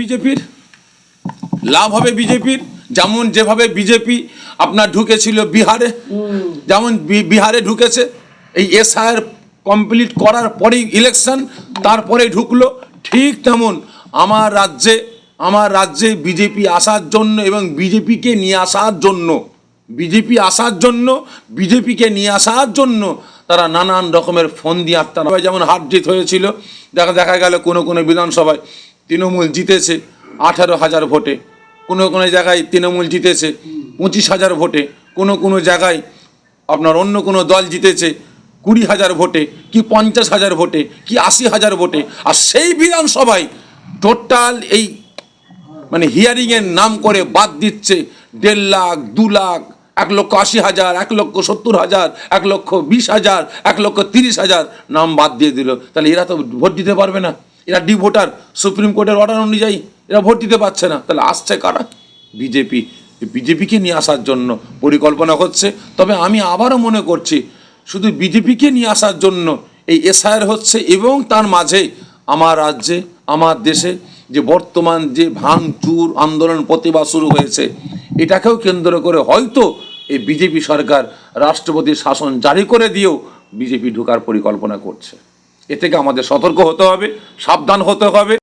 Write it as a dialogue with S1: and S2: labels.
S1: বিজেপির, লাভ হবে বিজেপির, যেমন যেভাবে বিজেপি আপনার ঢুকেছিল বিহারে, যেমন বিহারে ঢুকেছে, এই এসআইআর কমপ্লিট করার পরেই ইলেকশন তারপরে ঢুকলো, ঠিক তেমন আমার রাজ্যে আমার রাজ্যে বিজেপি আসার জন্য এবং বিজেপিকে নিয়ে আসার জন্য, বিজেপি আসার জন্য, বিজেপিকে নিয়ে আসার জন্য তারা নানান রকমের ফোন দিয়ে আপনারা যেমন হার জিত হয়েছিল, দেখা দেখা গেল কোনো কোনো বিধানসভায়। তৃণমূল জিতেছে আঠারো হাজার ভোটে। কোনো কোনো জায়গায় তৃণমূল জিতেছে পঁচিশ হাজার ভোটে। কোনো কোনো জায়গায় আপনার অন্য কোনো দল জিতেছে কুড়ি হাজার ভোটে, কি পঞ্চাশ হাজার ভোটে, কি আশি হাজার ভোটে। আর সেই বিধানসভায় টোটাল এই মানে হিয়ারিংয়ের নাম করে বাদ দিচ্ছে দেড় লাখ, দু লাখ, এক লক্ষ আশি হাজার, এক লক্ষ সত্তর হাজার, এক লক্ষ বিশ হাজার, এক লক্ষ তিরিশ হাজার নাম বাদ দিয়ে দিল। তাহলে এরা তো ভোট দিতে পারবে না। এরা ডি ভোটার, সুপ্রিম কোর্টের অর্ডার অনুযায়ী এরা ভোট দিতে পারছে না। তাহলে আসছে কারা? বিজেপি বিজেপিকে নিয়ে আসার জন্য পরিকল্পনা হচ্ছে। তবে আমি আবারও মনে করছি, শুধু বিজেপিকে নিয়ে আসার জন্য এই এসআইআর হচ্ছে এবং তার মাঝে আমার রাজ্যে, আমার দেশে যে বর্তমান যে ভাঙচুর আন্দোলন প্রতিবাদ শুরু হয়েছে, এটাকেও কেন্দ্র করে হয়তো এই বিজেপি সরকার রাষ্ট্রপতির শাসন জারি করে দিয়েও বিজেপি ঢোকার পরিকল্পনা করছে। এ থেকে আমাদের সতর্ক হতে হবে সাবধান হতে হবে।